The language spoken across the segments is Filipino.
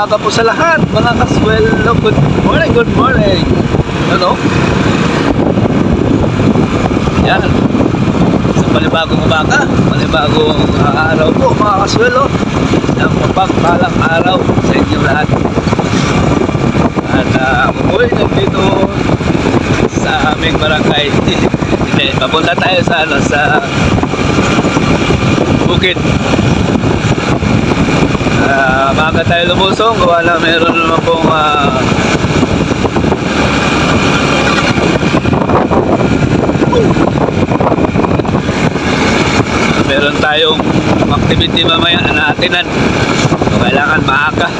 umaga po sa lahat, mga kaswelo. Good morning, good morning. Ano? Yan. Sa panibagong umaga, panibagong ah, araw po, mga kaswelo. Yan, mapagpalang araw sa inyong lahat. At uh, ay nandito sa aming barangay. Hindi, papunta tayo sa, ano, sa bukid. Ah, maaga tayo lumusong, gawa na meron naman pong ah, meron tayong activity mamaya na atinan. So, kailangan maaga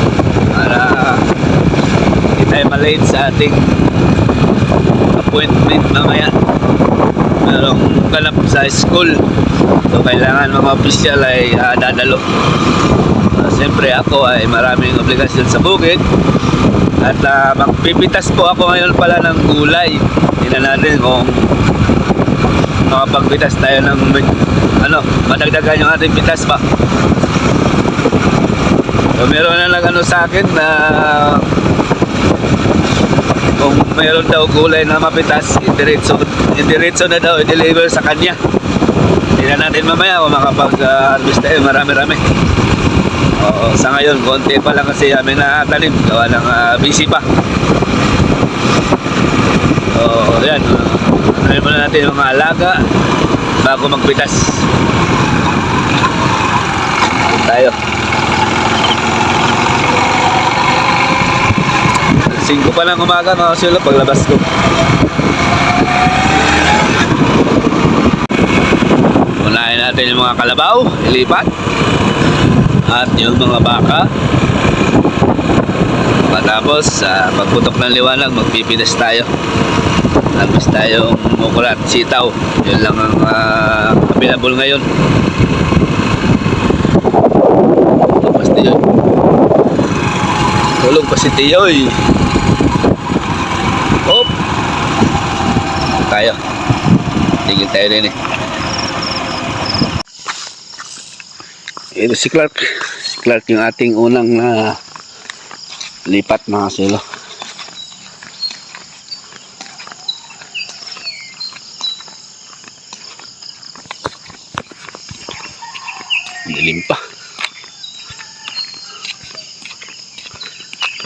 para hindi tayo malate sa ating appointment mamaya. Merong ganap sa school. So, kailangan mga opisyal ay ah, dadalo. Uh, Siyempre ako ay maraming obligasyon sa bukid at uh, magpipitas po ako ngayon pala ng gulay. Tingnan natin kung makapagpitas tayo ng ano, madagdagan yung ating pitas pa. So, meron na nag ano sa akin na kung meron daw gulay na mapitas, indiretso, indiretso na daw i-deliver sa kanya. Tingnan natin mamaya kung makapag-harvest tayo, marami-rami. Oo, sa ngayon, konti pa lang kasi amin na tanim. Gawa ng ah, busy pa. Oo, yan. Ano muna natin yung mga alaga bago magpitas. Tayo. 5 pa lang umaga mga silo paglabas ko. Unahin natin yung mga kalabaw, ilipat at yung mga baka. Matapos sa pagputok ng liwanag magpipinas tayo. Tapos tayong mukulat sitaw. Yun lang ang uh, available ngayon. Tapos tiyo tulog pa si Tiyoy. Hop! Tayo. Tigil tayo din eh ito si Clark. Si Clark yung ating unang na lipat mga silo dilim pa.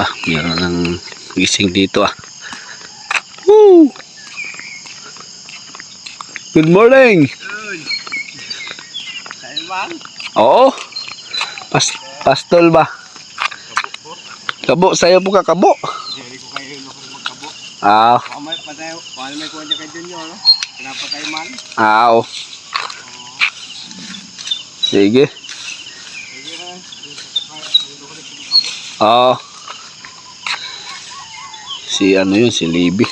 Ah meron ng gising dito ah. Woo! good morning! Sa'yo man? Oo. Pas pastol ba? Kabo, sayo po ka kabo. Hindi ko kayo magkabo. Ah, Baka may patay, baka may dyan kay Junyo, no? Pinapatay man. ah. oh. Sige. Oo. Si ano yun, si Libby.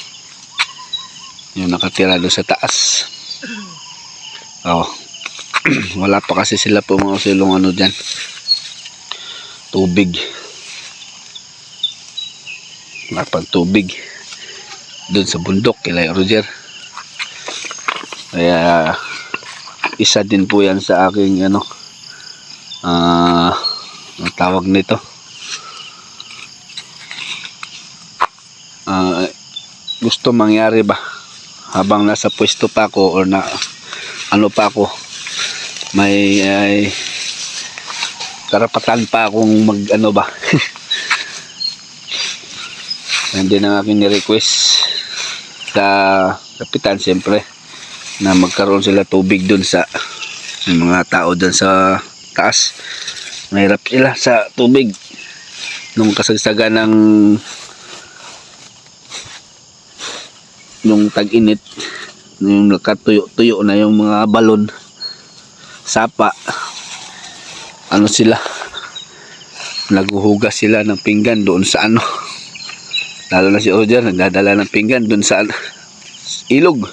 Yung nakatira doon sa taas. Oo. Wala pa kasi sila po mga silong ano dyan. Tubig. Wala pang tubig. Doon sa bundok, kila Roger. Kaya, isa din po yan sa aking ano, ah, ang tawag nito. Ah, gusto mangyari ba habang nasa pwesto pa ako or na ano pa ako may ay, karapatan pa akong mag ano ba? Hindi na aking ni-request sa kapitan siyempre na magkaroon sila tubig dun sa mga tao dun sa taas. Mahirap sila sa tubig. Nung kasagsagan ng yung tag-init yung nakatuyo-tuyo na yung mga balon sapa. Ano sila? Naghuhugas sila ng pinggan doon sa ano. Lalo na si Roger nagdadala ng pinggan doon sa ilog.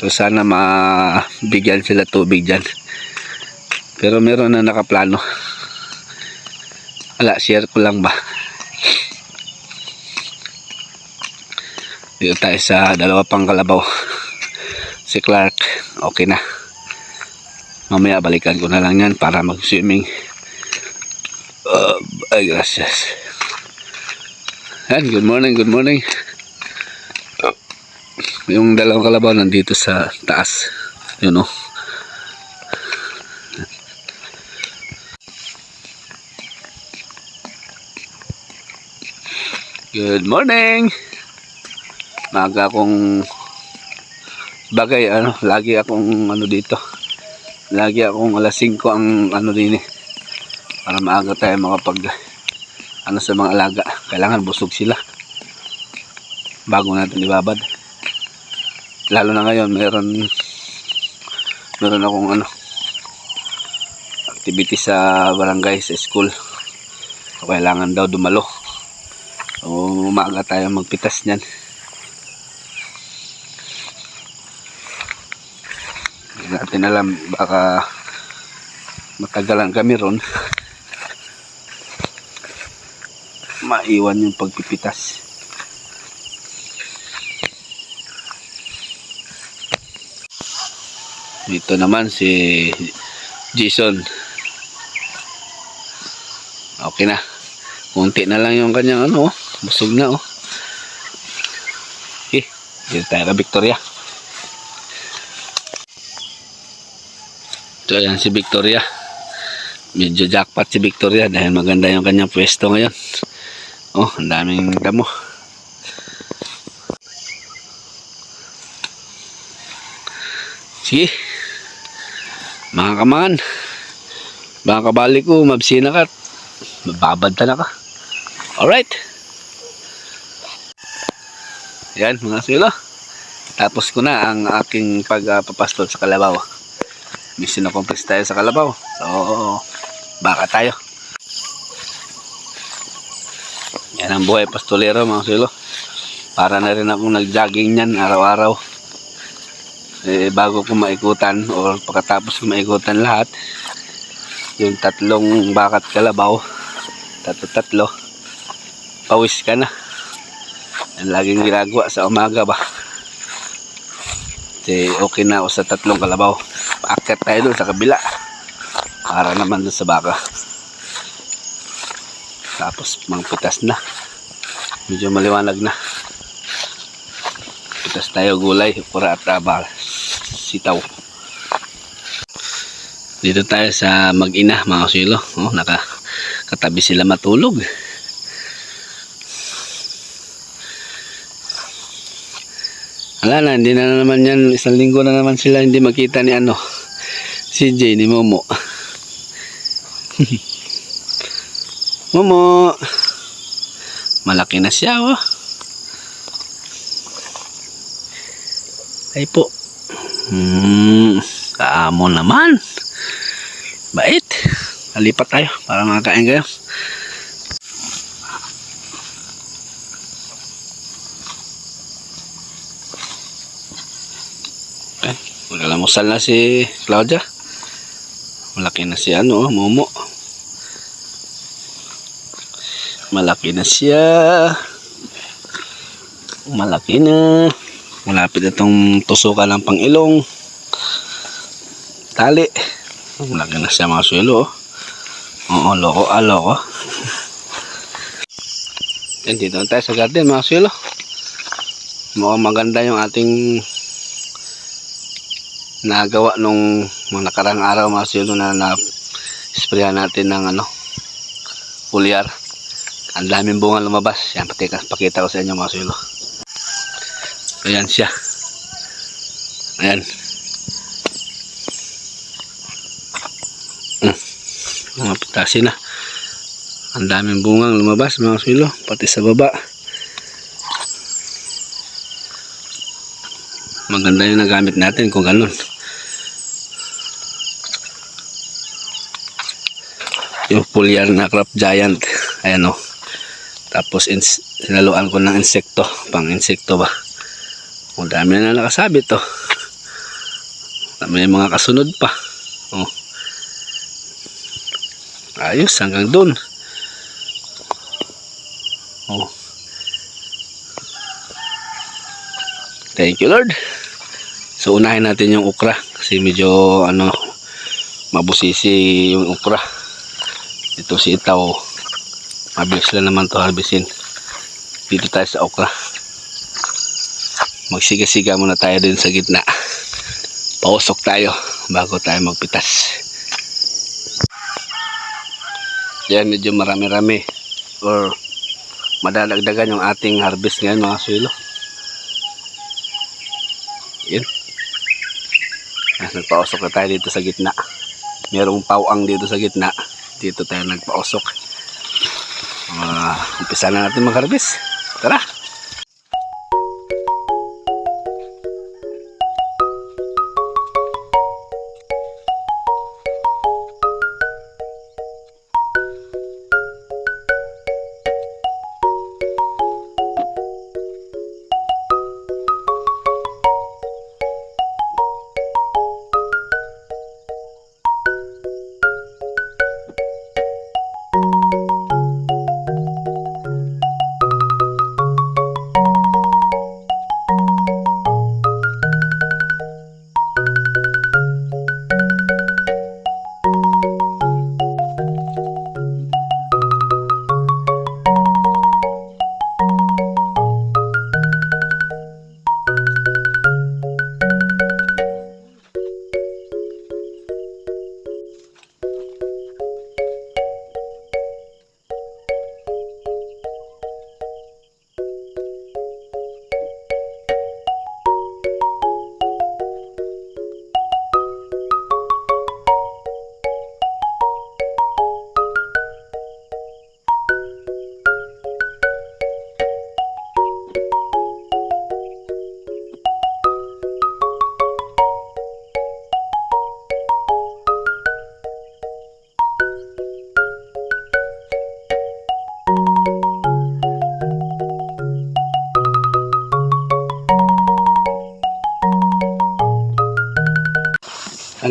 So sana mabigyan sila tubig dyan. Pero meron na nakaplano. Wala share ko lang ba? Dito tayo sa dalawa pang kalabaw. Si Clark, okay na. Mamaya balikan ko na lang yan para mag-swimming. Uh, ay, gracias. Yan, good morning, good morning. Yung dalawang kalabaw nandito sa taas. Yun oh. Good morning. Maga akong bagay ano, lagi akong ano dito. Lagi akong alas 5 ang ano din eh. Para maaga tayo makapag ano sa mga alaga. Kailangan busog sila. Bago natin ibabad. Lalo na ngayon, meron meron akong ano activity sa barangay, sa school. So, kailangan daw dumalo. So, umaga tayo magpitas niyan. Hindi natin alam, baka matagalan kami ron. Maiwan yung pagpipitas. Dito naman si Jason. Okay na. Kunti na lang yung kanyang ano, busog na oh. Eh, dito tayo ka Victoria. So yan si Victoria. Medyo jackpot si Victoria dahil maganda yung kanyang pwesto ngayon. Oh, ang daming damo. Sige. Mga kaman. Mga kabalik ko, mabsina ka. Mababad na ka. Alright. Yan mga silo. Tapos ko na ang aking pagpapastol sa Kalabaw. Mission accomplished tayo sa Kalabaw. So, baka tayo. Yan ang buhay pastolero mga silo. Para na rin akong nag-jogging yan araw-araw. Eh, bago ko maikutan o pagkatapos ko maikutan lahat, yung tatlong bakat kalabaw, tatlo-tatlo, pawis ka na. Yan laging ginagawa sa umaga ba. Kasi okay na ako sa tatlong kalabaw. Paakyat tayo doon sa kabila. Para naman doon sa baka. Tapos mangpitas na. Medyo maliwanag na. Pitas tayo gulay, pura at. Sitaw. Dito tayo sa mag-ina mga silo. Oh, naka katabi sila matulog. Wala na, hindi na naman yan. Isang linggo na naman sila hindi makita ni ano. Si Jay, ni Momo. Momo. Malaki na siya, oh. Ay po. Hmm, kaamo naman. Bait. Nalipat tayo para makakain kayo. Eh, magalamusal na si Claudia. Malaki na si ano, oh, Momo. Malaki na siya. Malaki na. Malapit na itong tusukan ng pangilong. Tali. Malaki na siya mga suelo. oh. Oo, loko, ah, loko. Yan, dito tayo sa garden mga suelo. Mukhang maganda yung ating nagawa nung mga nakarang araw mga suelo na na sprayan natin ng ano pulyar. Ang daming bunga lumabas. Yan, pati, pakita ko sa inyo mga suelo. Ayan siya. Ayan. Mm. Mga pitasin na. Ang daming bungang lumabas mga silo. Pati sa baba. Maganda yung nagamit natin kung ganun. Yung pulyar na crop giant. Ayan o. Tapos ins sinaluan ko ng insekto. Pang insekto ba. Ang dami na nakasabit to. May mga kasunod pa. Oh. Ayos hanggang doon. Oh. Thank you Lord. So unahin natin yung ukra kasi medyo ano mabusisi yung okra. Ito si itaw. Mabilis lang naman to harbisin. Dito tayo sa okra. Magsiga-siga muna tayo din sa gitna. Pausok tayo bago tayo magpitas. Yan, medyo marami-rami. Or madadagdagan yung ating harvest ngayon mga suilo. Ah, nagpausok na tayo dito sa gitna. Merong pawang dito sa gitna. Dito tayo nagpausok. Uh, umpisa na natin mag-harvest. Tara!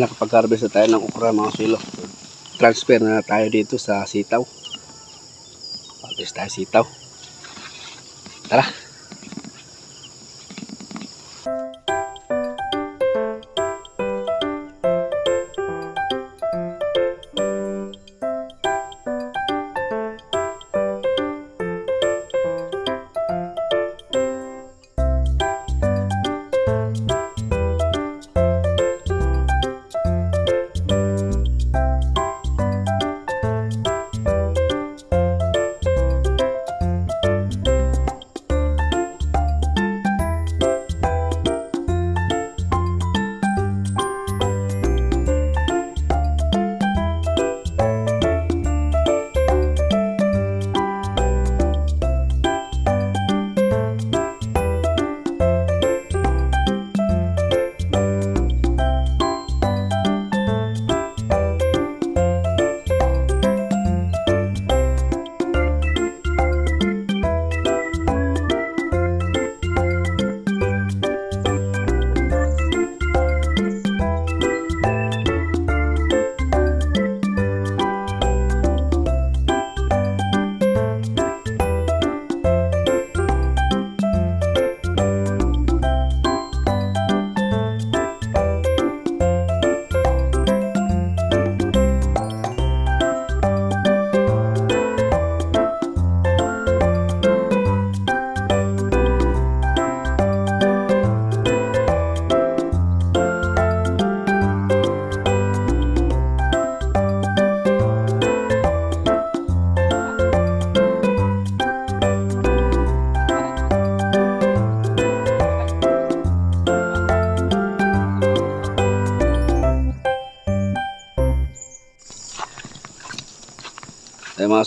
Nakapag-harvest na tayo ng okra mga silo. Transfer na tayo dito sa sitaw. Harvest tayo sitaw. Tara.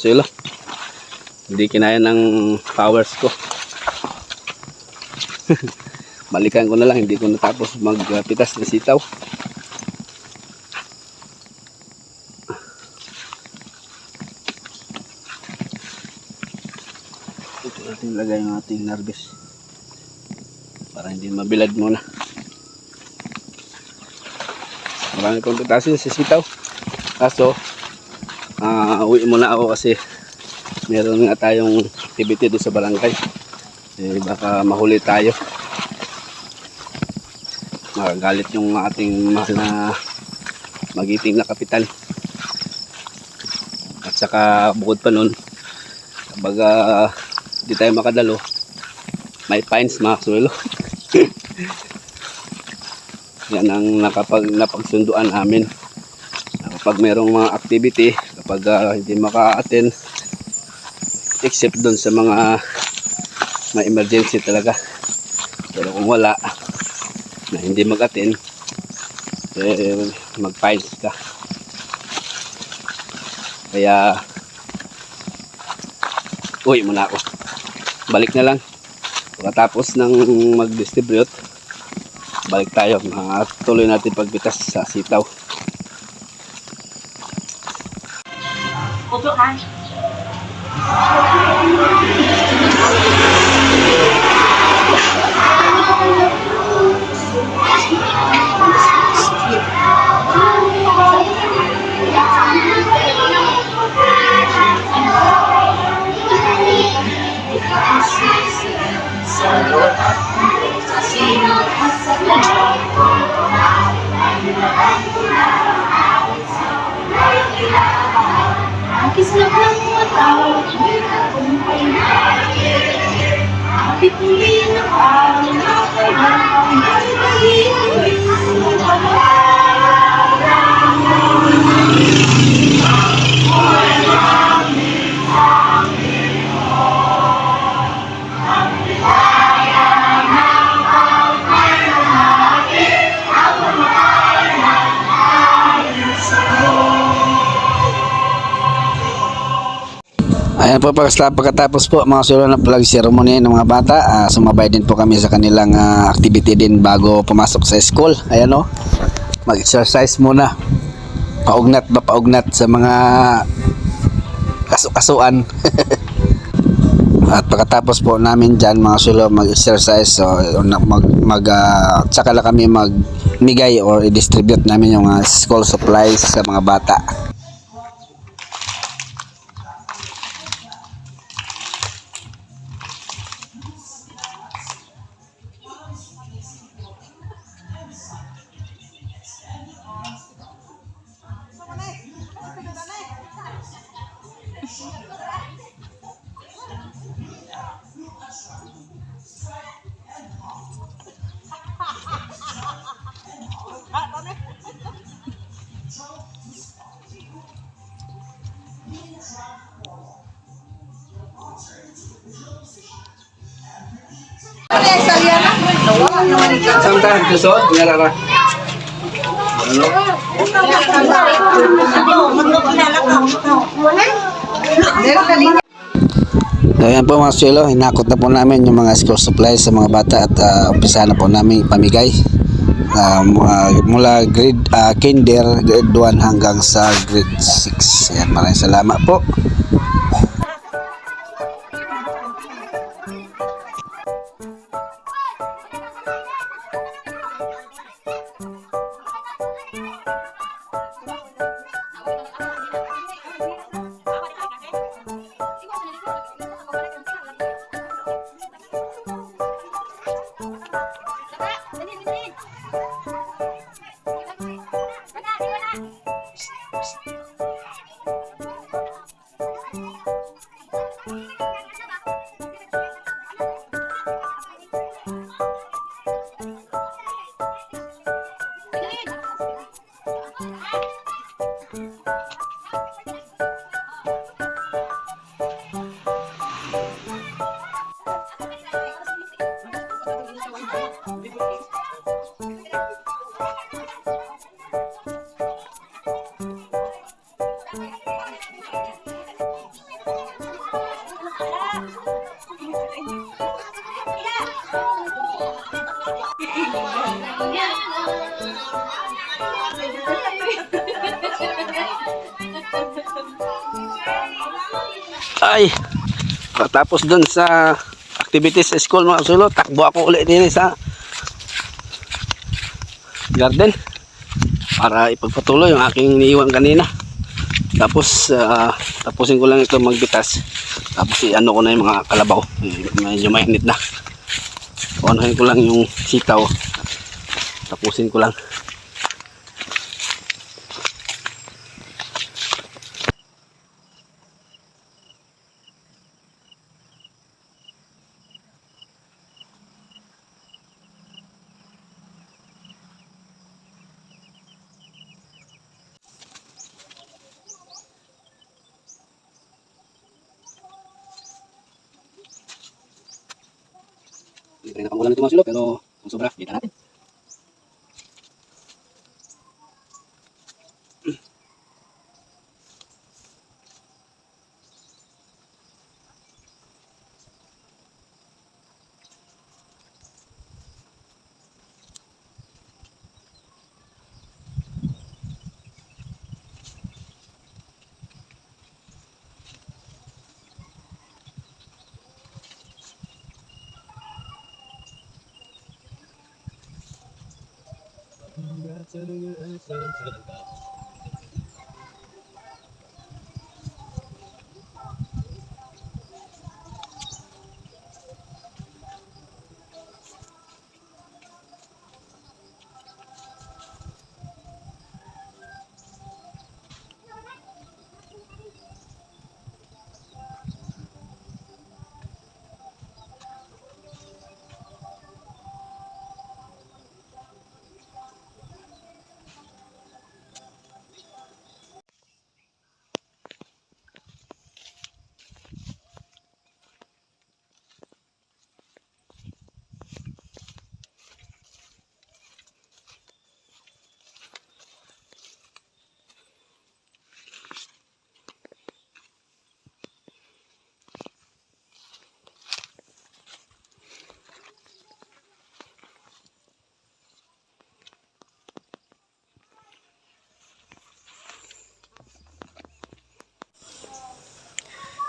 Suelo. Hindi kinaya ng powers ko. Balikan ko na lang, hindi ko natapos magpitas ng sitaw. Ito natin ilagay yung ating nervous. Para hindi mabilad muna. Marami kong pitasin sa sitaw. Kaso, ah uwi muna ako kasi meron nga tayong activity doon sa barangay. Eh, baka mahuli tayo. Magagalit yung ating mahal na magiting na kapitan. At saka bukod pa nun, kapag ah, di tayo makadalo, may fines mga kasuelo. Yan ang nakapag, napagsunduan namin. Na Kapag mayroong mga activity, kapag ah, hindi maka-attend, except doon sa mga may emergency talaga. Pero kung wala, na hindi mag-attend, eh, mag-files ka. Kaya, uwi muna ako. Balik na lang. Pagkatapos ng mag-distribute, balik tayo. Mga tuloy natin pagbitas sa sitaw. Thank. Ah. Thank you. Kislap ng mata, kumpay na Pipili ng araw na kailangan ay Ayan po pagkatapos, po mga sulo na flag ceremony ng mga bata, ah, sumabay din po kami sa kanilang ah, activity din bago pumasok sa school. Ayan o, mag-exercise muna. Paugnat ba paugnat sa mga kasu-kasuan. At pagkatapos po namin dyan mga sulo mag-exercise so na- mag, mag ah, tsaka lang kami magmigay or i-distribute namin yung ah, school supplies sa mga bata. Samtang susod, ngarara. Ano? So, Ayan po mga suelo, hinakot na po namin yung mga school supplies sa mga bata at uh, umpisa na po namin pamigay. Ah, mu- ah, mula grade ah, kinder, grade 1 hanggang sa grade 6. Ayan, maraming salamat po. Ay, tapos dun sa activities sa school mga sulo, takbo ako ulit din sa garden para ipagpatuloy yung aking iniiwan kanina. Tapos, ah, tapusin ko lang ito magbitas. Tapos, i-ano ko na yung mga kalabaw. Medyo mainit na. Unahin ko lang yung sitaw. Tapusin ko lang. Kaya napangulan nito mga silo, pero kung sobra, kita natin. 这里这里这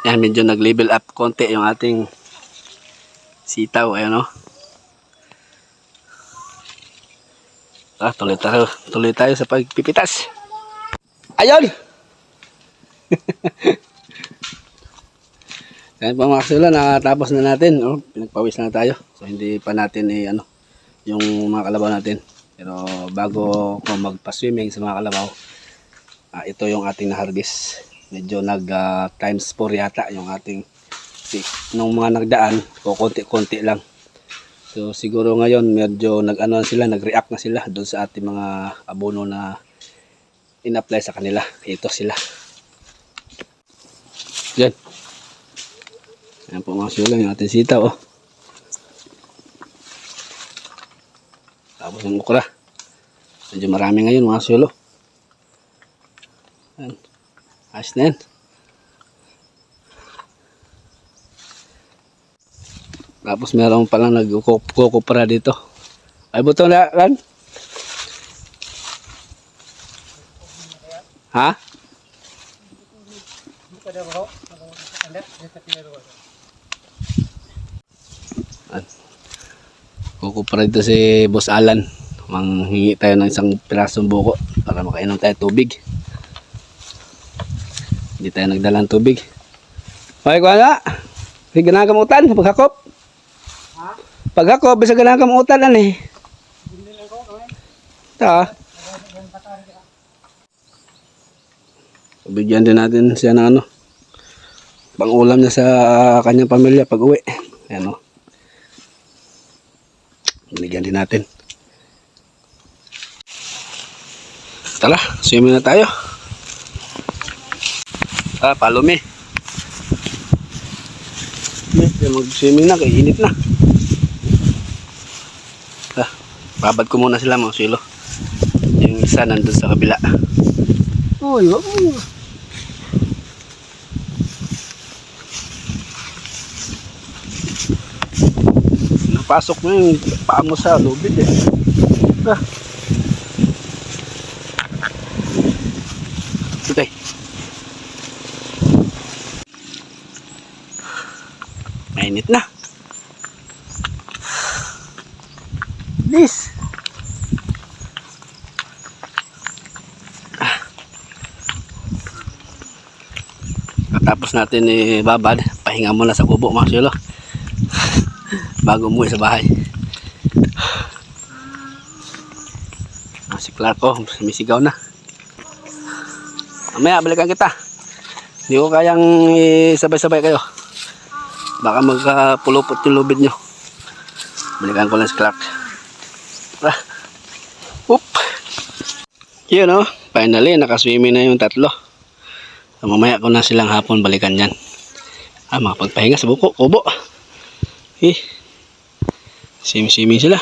Yan, medyo nag-level up konti yung ating sitaw. Ayan o. Ah, tuloy tayo, tuloy tayo sa pagpipitas. Ayun! Yan po mga kasula, nakatapos na natin. Oh, pinagpawis na tayo. So hindi pa natin eh, ano, yung mga kalabaw natin. Pero bago ko magpa-swimming sa mga kalabaw, ah, ito yung ating na-harvest. Medyo nag ah, times 4 yata yung ating nung mga nagdaan, ko konti-konti lang. So siguro ngayon medyo nag-ano na sila, nag-react na sila doon sa ating mga abono na in-apply sa kanila. Ito sila. Yan. Yan po mga sulang yung ating sitaw. Oh. Tapos yung ukra. Medyo marami ngayon mga sulo. Yan. Ayos na yan. Tapos meron palang nagkukupra dito. Ay buto na kan? Ha? Kukupra dito si Boss Alan. Manghingi tayo ng isang pirasong buko para makainom tayo tubig. Hindi tayo nagdala ng tubig. Okay, kuha nga. Sige na kamutan, paghakop. Paghakop, bisa ganang kamutan ano eh. Ito ah. Bigyan din natin siya ng ano. Pang-ulam niya sa kanyang pamilya pag uwi. Ayan o. Bigyan din natin. Tara, swimming na tayo. Ah, follow me. Medyo mag-swimming na, kay init na. Ah, babad ko muna sila mga silo. Yung isa nandun sa kabila. Wag mo. Napasok mo yung paa mo sa lubid eh. Ah. Okay. Mainit na. Please. Tapos natin eh, babad, pahinga muna sa kubo mga silo. Bago umuwi sa bahay. Ah, si Clarko, sumisigaw na. Mamaya, balikan kita. Hindi ko kayang eh, sabay-sabay kayo. Baka magkapulupot yung lubid nyo. Balikan ko lang si Clark. Tara. Oop. Yun o. Finally, nakaswimming na yung tatlo. So, mamaya ko na silang hapon balikan yan. Ah, makapagpahinga sa buko, kubo. Eh. Simi-simi sila.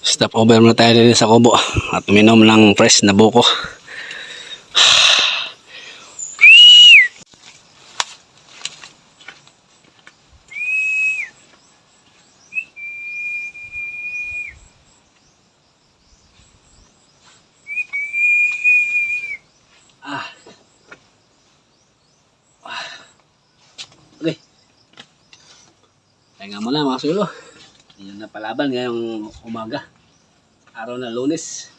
Stop over muna tayo din sa kubo at uminom ng fresh na buko. Ah. Ah. Okay. Kaya nga muna mga sulo. Palaban ngayong umaga. Araw na lunes.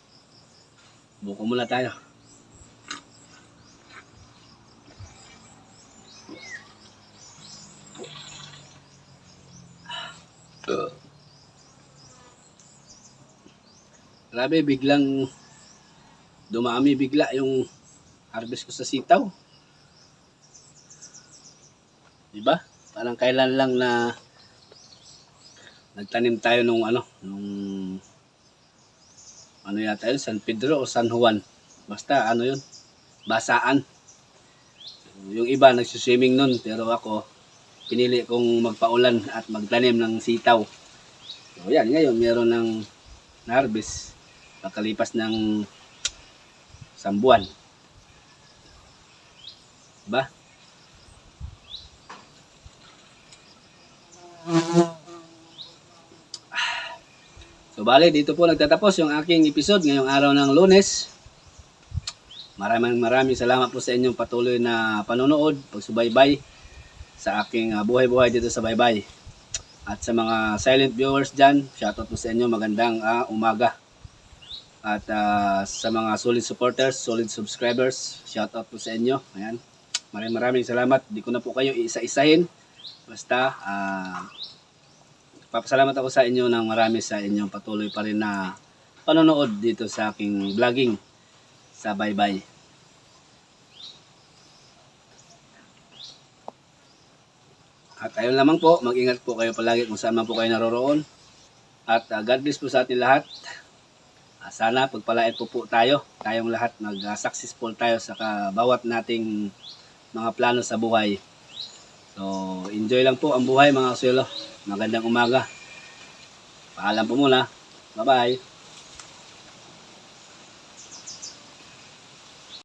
Buko muna tayo. Grabe, biglang dumami bigla yung harvest ko sa sitaw. Diba? Parang kailan lang na nagtanim tayo nung ano, nung ano yata yun, San Pedro o San Juan. Basta ano yun, basaan. Yung iba nagsuswimming nun, pero ako, pinili kong magpaulan at magtanim ng sitaw. So yan, ngayon meron ng harvest pagkalipas ng isang buwan. Diba? So bale, dito po nagtatapos yung aking episode ngayong araw ng lunes. Maraming maraming salamat po sa inyong patuloy na panonood, pagsubaybay sa aking ah, buhay-buhay dito sa Baybay. At sa mga silent viewers dyan, shoutout po sa inyo, magandang ah, umaga. At ah, sa mga solid supporters, solid subscribers, shoutout po sa inyo. Ayan. Maraming maraming salamat. Di ko na po kayo isa-isahin. Basta, ah, papasalamat ako sa inyo ng marami sa inyong patuloy pa rin na panonood dito sa aking vlogging sa Baybay. At ayun lamang po, mag-ingat po kayo palagi kung saan man po kayo naroroon. At ah, God bless po sa ating lahat. Ah, sana pagpalait po po tayo, tayong lahat mag-successful tayo sa bawat nating mga plano sa buhay. So, enjoy lang po ang buhay mga kasulo. Magandang umaga. Paalam po muna. Bye-bye.